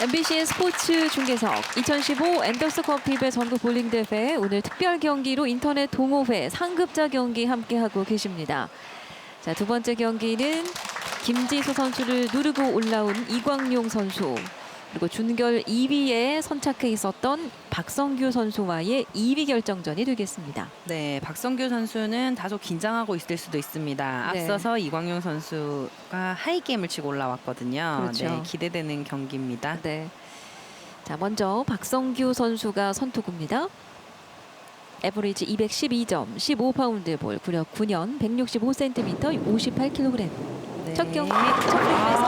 MBC의 스포츠 중계석 2015 앤더스 커피배 전국 볼링 대회 오늘 특별 경기로 인터넷 동호회 상급자 경기 함께하고 계십니다. 자, 두 번째 경기는 김지수 선수를 누르고 올라온 이광용 선수 그리고 준결 2위에 선착해 있었던 박성규 선수와의 2위 결정전이 되겠습니다. 네, 박성규 선수는 다소 긴장하고 있을 수도 있습니다. 네. 앞서서 이광용 선수가 하이 게임을 치고 올라왔거든요. 그렇죠. 네, 기대되는 경기입니다. 네. 자, 먼저 박성규 선수가 선투구입니다. 에버리지 212점, 15파운드 볼, 구력 9년, 165cm, 58kg. 네. 첫 경기 첫 스트라이크.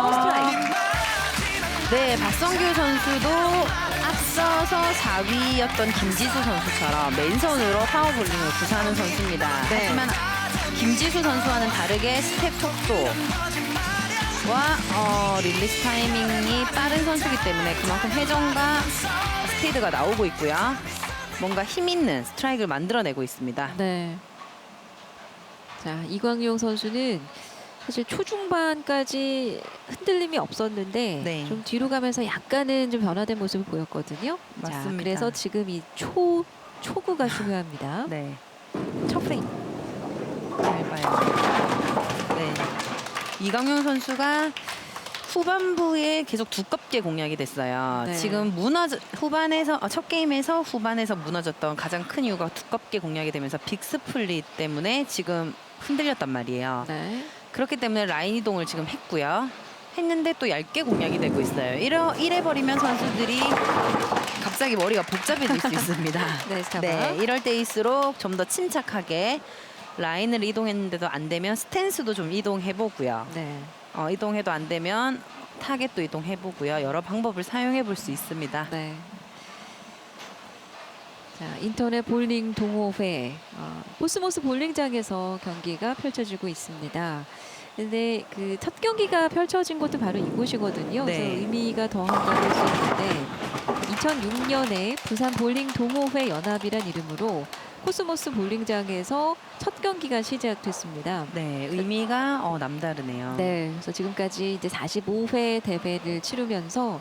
네, 박성규 선수도 앞서서 4위였던 김지수 선수처럼 맨손으로 파워볼링을 구사하는 선수입니다. 네. 하지만 김지수 선수와는 다르게 스텝 속도와 어, 릴리스 타이밍이 빠른 선수이기 때문에 그만큼 회전과 스피드가 나오고 있고요. 뭔가 힘 있는 스트라이크를 만들어내고 있습니다. 네. 자, 이광용 선수는 사실 초중반까지 흔들림이 없었는데 네. 좀 뒤로 가면서 약간은 좀 변화된 모습을 보였거든요. 자, 맞습니다. 그래서 지금 이 초 초구가 중요합니다. 네, 첫 프레임. 잘 봐요. 네, 이강용 선수가 후반부에 계속 두껍게 공략이 됐어요. 네. 지금 무너져 후반에서 어, 첫 게임에서 후반에서 무너졌던 가장 큰 이유가 두껍게 공략이 되면서 빅스플릿 때문에 지금 흔들렸단 말이에요. 네. 그렇기 때문에 라인 이동을 지금 했고요. 했는데 또 얇게 공략이 되고 있어요. 이러, 이래 버리면 선수들이 갑자기 머리가 복잡해질 수 있습니다. 네. 네, 이럴 때일수록 좀 더 침착하게 라인을 이동했는데도 안 되면 스탠스도 좀 이동해 보고요. 네. 어, 이동해도 안 되면 타겟도 이동해 보고요. 여러 방법을 사용해 볼 수 있습니다. 네. 자, 인터넷 볼링 동호회 어, 코스모스 볼링장에서 경기가 펼쳐지고 있습니다. 근데 그 첫 경기가 펼쳐진 곳도 바로 이곳이거든요. 네. 그래서 의미가 더한가 볼수 있는데 2006년에 부산 볼링 동호회 연합이란 이름으로 코스모스 볼링장에서 첫 경기가 시작됐습니다. 네, 의미가 어, 남다르네요. 네, 그래서 지금까지 이제 45회 대회를 치르면서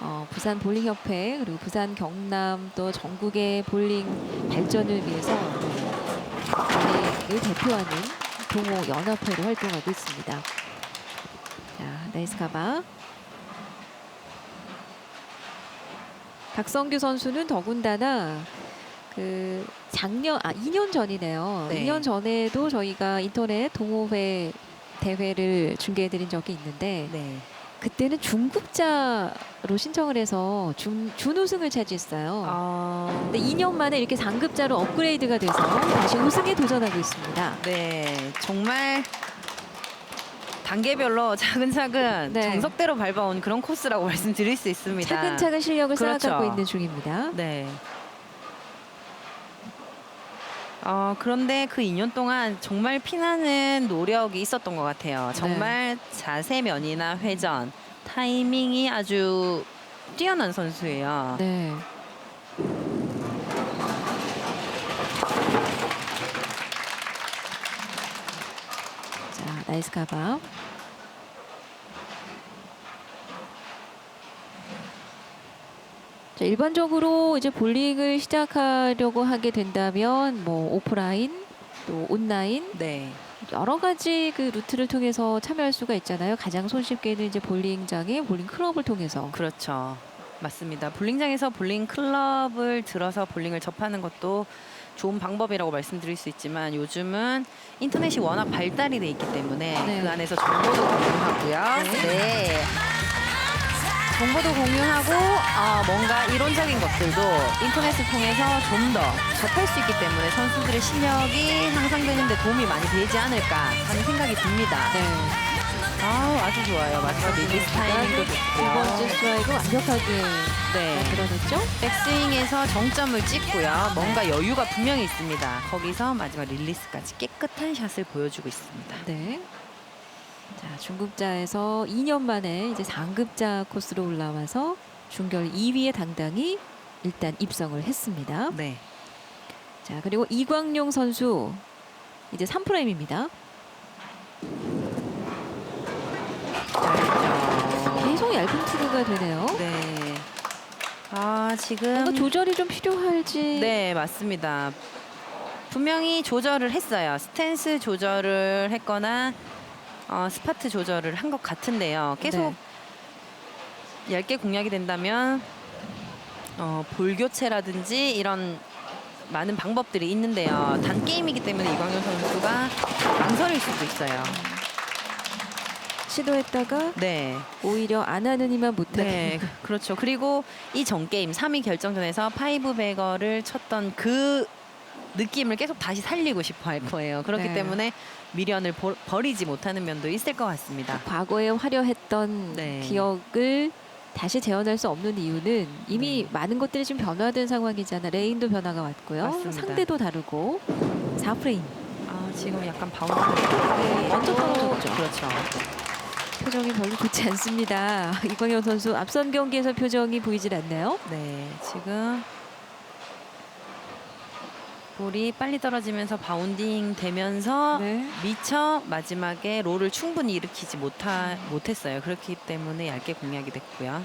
어, 부산 볼링 협회 그리고 부산 경남 또 전국의 볼링 발전을 위해서 볼링을 대표하는 동호 연합회로 활동하고 있습니다. 자, 나이스 카바. 박성규 선수는 더군다나 그 작년 아 2년 전이네요. 네. 2년 전에도 저희가 인터넷 동호회 대회를 중계해 드린 적이 있는데 네. 그때는 중급자로 신청을 해서 준, 준우승을 차지했어요. 어, 근데 2년 만에 이렇게 상급자로 업그레이드가 돼서 다시 우승에 도전하고 있습니다. 네, 정말 단계별로 차근차근 네. 정석대로 밟아온 그런 코스라고 말씀드릴 수 있습니다. 차근차근 실력을 그렇죠. 쌓아가고 있는 중입니다. 네. 어, 그런데 그 2년 동안 정말 피나는 노력이 있었던 것 같아요. 정말 자세 면이나 회전, 타이밍이 아주 뛰어난 선수예요. 네. 자, 나이스 카바. 자, 일반적으로 이제 볼링을 시작하려고 하게 된다면 뭐 오프라인 또 온라인 네. 여러 가지 그 루트를 통해서 참여할 수가 있잖아요. 가장 손쉽게는 이제 볼링장의 볼링 클럽을 통해서. 그렇죠. 맞습니다. 볼링장에서 볼링 클럽을 들어서 볼링을 접하는 것도 좋은 방법이라고 말씀드릴 수 있지만 요즘은 인터넷이 워낙 발달이 돼 있기 때문에 네. 그 안에서 정보도 공유하고요. 네. 정보도 공유하고 어, 뭔가 이론적인 것들도 인터넷을 통해서 좀 더 접할 수 있기 때문에 선수들의 실력이 향상되는 데 도움이 많이 되지 않을까 하는 생각이 듭니다. 네. 아우, 아주 좋아요. 마지막 리리스 타이밍도 두 좋고요. 번째 스트라이크 완벽하게 네. 만들어냈죠? 백스윙에서 정점을 찍고요. 뭔가 여유가 분명히 있습니다. 거기서 마지막 릴리스까지 깨끗한 샷을 보여주고 있습니다. 네. 자, 중급자에서 2년 만에 이제 상급자 코스로 올라와서 중결 2위에 당당히 일단 입성을 했습니다. 네. 자, 그리고 이광용 선수 이제 3프레임입니다. 잘했죠. 계속 얇은 투구가 되네요. 네. 아 지금 뭔가 조절이 좀 필요할지. 네 맞습니다. 분명히 조절을 했어요. 스탠스 조절을 했거나 어, 스파트 조절을 한 것 같은데요. 계속 네. 얇게 공략이 된다면 어, 볼 교체라든지 이런 많은 방법들이 있는데요. 단 게임이기 때문에 이광현 선수가 망설일 수도 있어요. 시도했다가 네. 오히려 안 하는 이만 못하게. 네, 그렇죠. 그리고 이 전 게임 3위 결정전에서 파이브 베거를 쳤던 그 느낌을 계속 다시 살리고 싶어 할 거예요. 그렇기 네. 때문에 미련을 버, 버리지 못하는 면도 있을 것 같습니다. 과거에 화려했던 네. 기억을 다시 재현할 수 없는 이유는 이미 네. 많은 것들이 지금 변화된 상황이잖아. 레인도 변화가 왔고요. 맞습니다. 상대도 다르고 4프레임. 아, 지금 약간 바운드. 네, 먼저 떨어졌죠. 그렇죠. 표정이 별로 좋지 않습니다. 이광현 선수 앞선 경기에서 표정이 보이질 않네요. 네, 지금 볼이 빨리 떨어지면서 바운딩 되면서 네. 미처 마지막에 롤을 충분히 일으키지 못하, 못했어요. 그렇기 때문에 얇게 공략이 됐고요.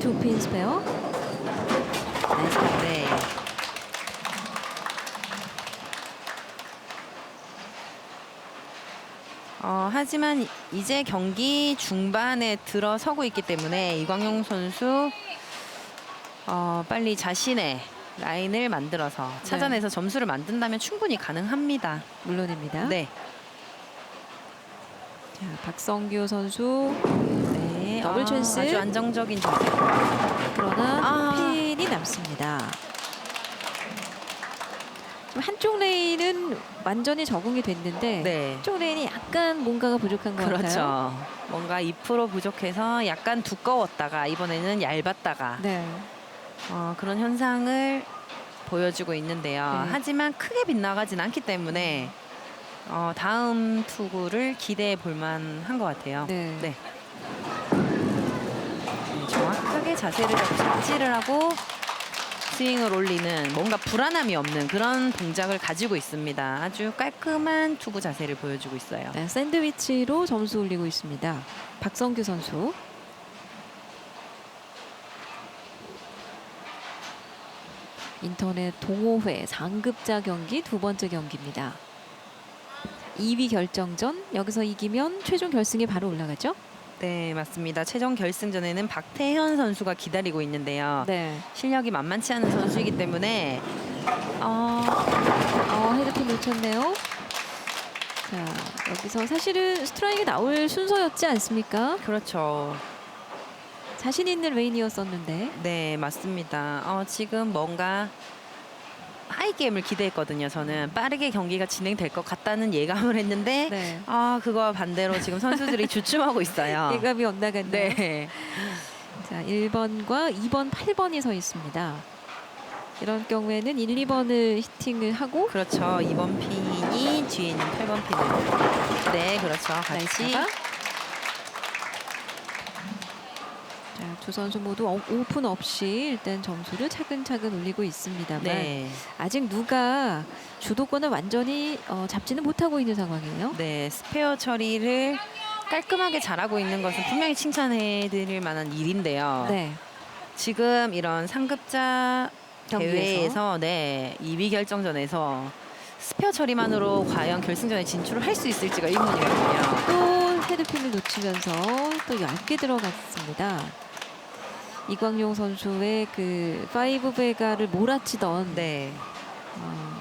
투핀 스 페어. 나이스 파. 네. 어, 하지만 이제 경기 중반에 들어서고 있기 때문에 이광용 선수 어, 빨리 자신의 라인을 만들어서 찾아내서 점수를 만든다면 충분히 가능합니다. 물론입니다. 네. 자, 박성규 선수 네. 더블 아, 찬스. 아주 안정적인 자세. 그러나 아. 핀이 남습니다. 좀 한쪽 레인은 완전히 적응이 됐는데 네. 한쪽 레인이 약간 뭔가가 부족한 것 같아요. 그렇죠. 뭔가 2% 부족해서 약간 두꺼웠다가 이번에는 얇았다가 네. 어, 그런 현상을 보여주고 있는데요. 네. 하지만 크게 빗나가진 않기 때문에 어, 다음 투구를 기대해 볼 만한 것 같아요. 네. 네. 네, 정확하게 자세를 잡고 잡지를 하고 스윙을 올리는 뭔가 불안함이 없는 그런 동작을 가지고 있습니다. 아주 깔끔한 투구 자세를 보여주고 있어요. 네, 샌드위치로 점수 올리고 있습니다. 박성규 선수. 인터넷 동호회 상급자 경기 두 번째 경기입니다. 2위 결정전 여기서 이기면 최종 결승에 바로 올라가죠? 네, 맞습니다. 최종 결승전에는 박태현 선수가 기다리고 있는데요. 네. 실력이 만만치 않은 선수이기 때문에 어, 어, 헤드핀 놓쳤네요. 자, 여기서 사실은 스트라이크 나올 순서였지 않습니까? 그렇죠. 자신 있는 레인이었었는데. 네, 맞습니다. 어, 지금 뭔가 하이 게임을 기대했거든요. 저는 빠르게 경기가 진행될 것 같다는 예감을 했는데 네. 아, 그거와 반대로 지금 선수들이 주춤하고 있어요. 예감이 엇나갔네요. 네. 자, 1번과 2번, 8번이 서 있습니다. 이런 경우에는 1, 2번을 히팅을 하고 그렇죠. 2번 핀이 뒤에 있는 8번 핀을 네, 그렇죠. 같이 나이스가 두 선수 모두 어- 오픈 없이 일단 점수를 차근차근 올리고 있습니다만 네. 아직 누가 주도권을 완전히 어, 잡지는 못하고 있는 상황이에요. 네, 스페어 처리를 깔끔하게 잘하고 있는 것은 분명히 칭찬해 드릴 만한 일인데요. 네. 지금 이런 상급자 경기에서. 대회에서 네, 2위 결정전에서 스페어 처리만으로 과연 결승전에 진출을 할 수 있을지가 의문이거든요. 또 헤드핀을 놓치면서 또 얇게 들어갔습니다. 이광용 선수의 그 파이브 베가를 몰아치던 네. 어,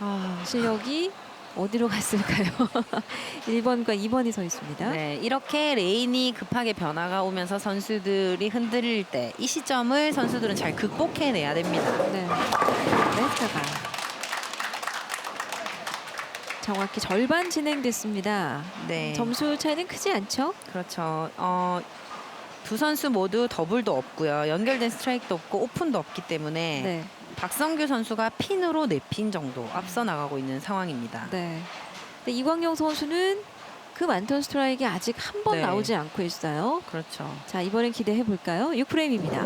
아, 실력이 어디로 갔을까요? 1번과 2번이 서 있습니다. 네, 이렇게 레인이 급하게 변화가 오면서 선수들이 흔들릴 때 이 시점을 선수들은 잘 극복해내야 됩니다. 네. 레스타가 정확히 절반 진행됐습니다. 네. 점수 차이는 크지 않죠? 그렇죠. 어, 두 선수 모두 더블도 없고요. 연결된 스트라이크도 없고 오픈도 없기 때문에 네. 박성규 선수가 핀으로 네 핀 정도 앞서 나가고 있는 상황입니다. 네. 근데 이광용 선수는 그 많던 스트라이크 아직 한 번 네. 나오지 않고 있어요. 그렇죠. 자 이번엔 기대해 볼까요? 6프레임입니다.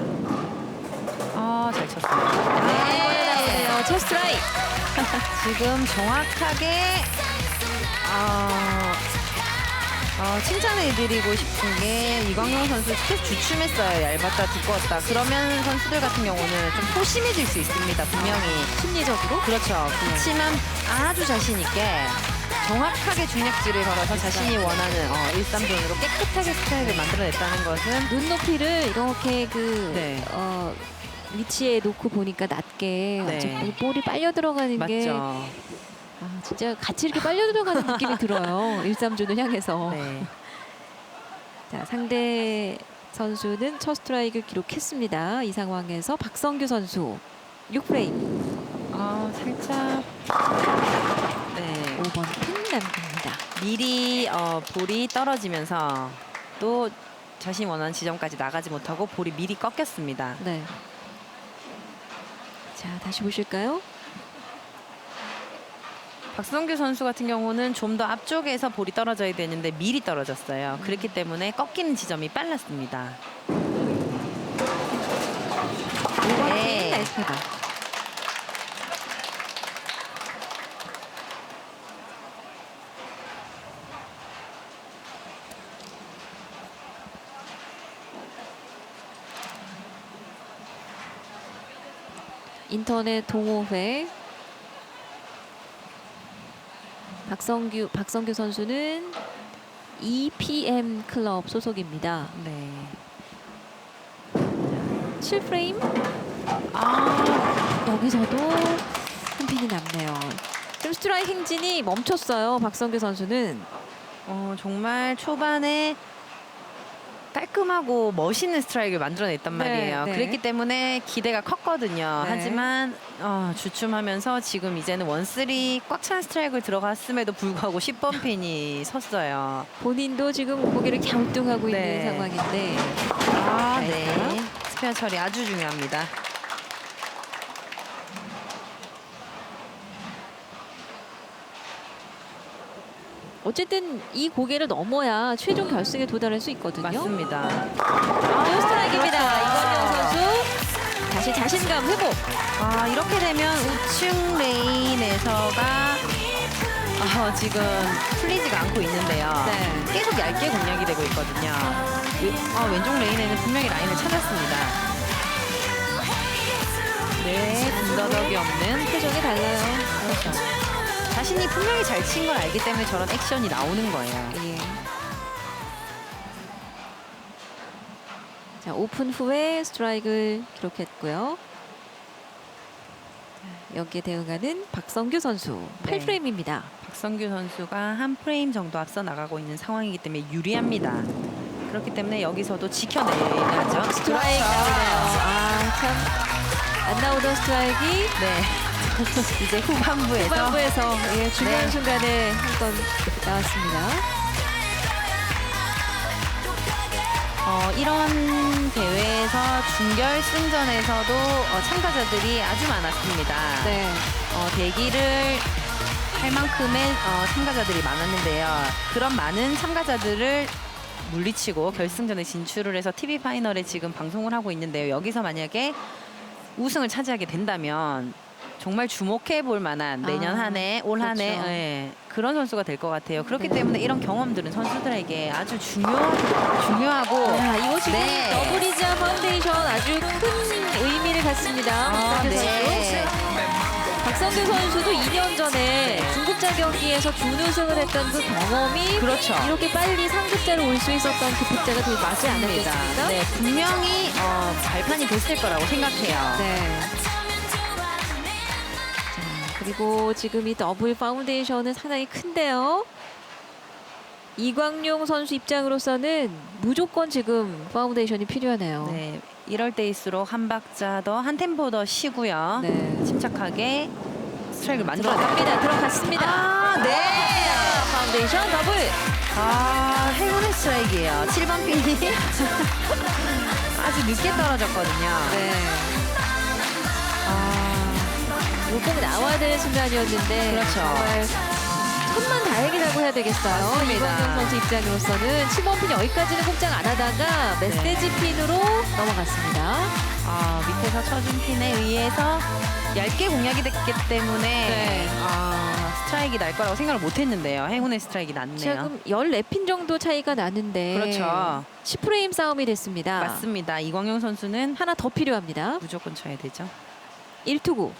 아, 잘 쳤습니다. 네, 이번에 나오네요. 첫 스트라이크. 지금 정확하게 어, 어, 칭찬해드리고 싶은 게 이광용 선수 계속 주춤했어요. 얇았다 두꺼웠다. 그러면 선수들 같은 경우는 좀 소심해질 수 있습니다. 분명히. 심리적으로 그렇죠. 그렇지만 아주 자신 있게 정확하게 중력질을 걸어서 자신이 원하는 어, 1-3존으로 깨끗하게 스트라이크를 만들어냈다는 것은 눈높이를 이렇게 그 네. 어, 위치에 놓고 보니까 낮게 네. 어차피 볼이 빨려 들어가는 게 맞죠. 아, 진짜 같이 이렇게 빨려 들어가는 느낌이 들어요. 1, 3주를 향해서. 네. 자, 상대 선수는 첫 스트라이크를 기록했습니다. 이 상황에서 박성규 선수 6프레임 아, 살짝 네. 5번 핀 남깁니다. 미리 어, 볼이 떨어지면서 또 자신이 원하는 지점까지 나가지 못하고 볼이 미리 꺾였습니다. 네. 자, 다시 보실까요? 박성규 선수 같은 경우는 좀 더 앞쪽에서 볼이 떨어져야 되는데 미리 떨어졌어요. 그렇기 때문에 꺾이는 지점이 빨랐습니다. 5번 핀 네. 인터넷 동호회 박성규 박성규 선수는 EPM 클럽 소속입니다. 네. 7프레임 아, 여기서도 한 핀이 남네요. 지금 스트라이크 행진이 멈췄어요. 박성규 선수는. 어, 정말 초반에 깔끔하고 멋있는 스트라이크를 만들어냈단 네, 말이에요. 네. 그랬기 때문에 기대가 컸거든요. 네. 하지만 어, 주춤하면서 지금 이제는 원쓰리 꽉 찬 스트라이크를 들어갔음에도 불구하고 10번 핀이 섰어요. 본인도 지금 고개를 갸우뚱하고 네. 있는 상황인데 아. 네. 스페어 처리 아주 중요합니다. 어쨌든 이 고개를 넘어야 최종 결승에 도달할 수 있거든요. 맞습니다. 아, 스트라이크입니다. 이광용 선수 다시 자신감 회복. 아, 이렇게 되면 우측 레인에서가 어, 지금 풀리지가 않고 있는데요. 네. 계속 얇게 공략이 되고 있거든요. 왼- 어, 왼쪽 레인에는 분명히 라인을 찾았습니다. 네, 군더더기 없는 표정이 달라요. 그렇죠. 자신이 분명히 잘 친 걸 알기 때문에 저런 액션이 나오는 거예요. 예. 자, 오픈 후에 스트라이크를 기록했고요. 자, 여기에 대응하는 박성규 선수 네. 8프레임입니다. 박성규 선수가 한 프레임 정도 앞서 나가고 있는 상황이기 때문에 유리합니다. 그렇기 때문에 여기서도 지켜내야죠. 스트라이크 나오네요. 아, 참. 안 나오던 스트라이크 네. 이제 후반부에서 후반부에서 예, 중요한 네. 순간에 한건 나왔습니다. 어, 이런 대회에서 준결승전에서도 어, 참가자들이 아주 많았습니다. 네. 어, 대기를 할 만큼의 어, 참가자들이 많았는데요. 그런 많은 참가자들을 물리치고 결승전에 진출을 해서 TV 파이널에 지금 방송을 하고 있는데요. 여기서 만약에 우승을 차지하게 된다면 정말 주목해 볼 만한 내년 아, 한 해, 올 한 해 그렇죠. 예, 그런 선수가 될 것 같아요. 그렇기 네. 때문에 이런 경험들은 선수들에게 아주 중요, 중요하고 야, 이거 지금 네. 더블이자 파운데이션 아주 큰 의미를 갖습니다. 아, 선수. 네. 박성규 선수도 2년 전에 중급자 경기에서 준우승을 했던 그 경험이 그렇죠. 이렇게 빨리 상급자로 올 수 있었던 그 득자가 되지 맞습니다. 않았겠습니까? 네, 분명히 어, 발판이 됐을 거라고 생각해요. 네. 자, 그리고 지금 이 더블 파운데이션은 상당히 큰데요. 이광용 선수 입장으로서는 무조건 지금 파운데이션이 필요하네요. 네, 이럴 때일수록 한 박자 더, 한 템포 더 쉬고요. 네. 침착하게 스트라이크를 만들어 들어갑니다. 들어갔습니다. 아, 네. 파운데이션 더블. 아, 행운의 스트라이크예요. 7번 핀이 아주 늦게 떨어졌거든요. 네. 꼭 나와야 되는 순간이었는데 그렇죠. 정말 천만 다행이라고 해야 되겠어요. 이광용 선수 입장으로서는 7번 핀 여기까지는 꼼짝 안 하다가 메시지 네. 핀으로 넘어갔습니다. 아, 밑에서 쳐준 핀에 의해서 얇게 공략이 됐기 때문에 네. 아, 스트라이크 날 거라고 생각을 못 했는데요. 행운의 스트라이크 났네요. 지금 14핀 정도 차이가 나는데 그렇죠. 10프레임 싸움이 됐습니다. 맞습니다. 이광용 선수는 하나 더 필요합니다. 무조건 쳐야 되죠. 1투구.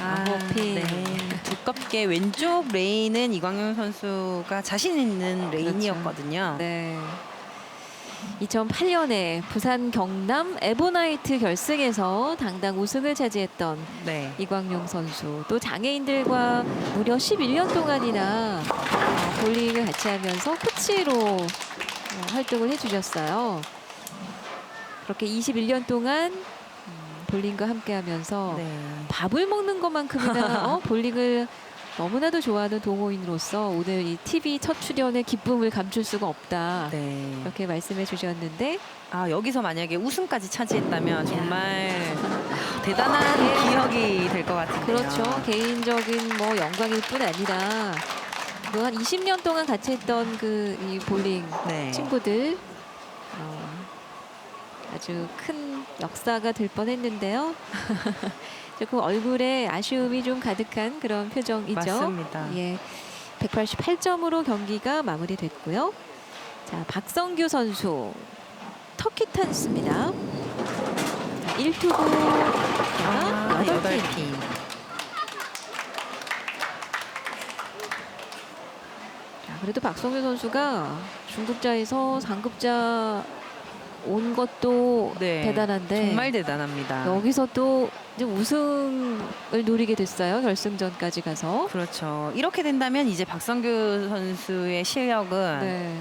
아, 핀. 네. 두껍게 왼쪽 레인은 이광용 선수가 자신 있는 레인이었거든요. 네. 2008년에 부산 경남 에보나이트 결승에서 당당 우승을 차지했던 네. 이광용 선수 또 장애인들과 무려 11년 동안이나 어, 볼링을 같이 하면서 코치로 어, 활동을 해주셨어요. 그렇게 21년 동안 음, 볼링과 함께하면서 네. 밥을 먹는 것만큼이나 어, 볼링을 너무나도 좋아하는 동호인으로서 오늘 이 TV 첫 출연의 기쁨을 감출 수가 없다. 네. 이렇게 말씀해 주셨는데 아 여기서 만약에 우승까지 차지했다면 정말 대단한 기억이 될 것 같은데요. 그렇죠. 개인적인 뭐 영광일 뿐 아니라 그한 20년 동안 같이 했던 그 이 볼링 네. 친구들 어, 아주 큰 역사가 될 뻔했는데요. 조금 얼굴에 아쉬움이 좀 가득한 그런 표정이죠. 맞습니다. 예, 188점으로 경기가 마무리됐고요. 자, 박성규 선수 터키 탄스입니다. 1투구 아, 여덟 여덟 핀. 그래도 박성규 선수가 중급자에서 상급자 온 것도 네. 대단한데 정말 대단합니다. 여기서 또 이제 우승을 노리게 됐어요. 결승전까지 가서. 그렇죠. 이렇게 된다면 이제 박성규 선수의 실력은 네.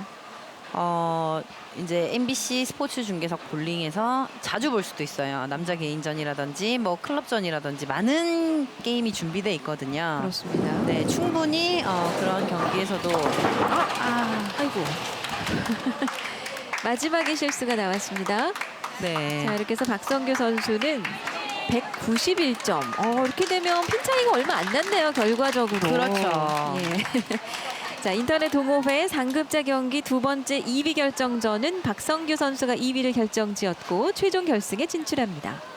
어 이제 MBC 스포츠 중계석 볼링에서 자주 볼 수도 있어요. 남자 개인전이라든지 뭐 클럽전이라든지 많은 게임이 준비돼 있거든요. 그렇습니다. 네, 충분히 어, 그런 경기에서도 아, 아, 아이고. 마지막에 실수가 나왔습니다. 네. 자, 이렇게 해서 박성규 선수는 191점. 어, 이렇게 되면 핀 차이가 얼마 안 났네요, 결과적으로. 그렇죠. 예. 자, 인터넷 동호회 상급자 경기 두 번째 2위 결정전은 박성규 선수가 2위를 결정지었고 최종 결승에 진출합니다.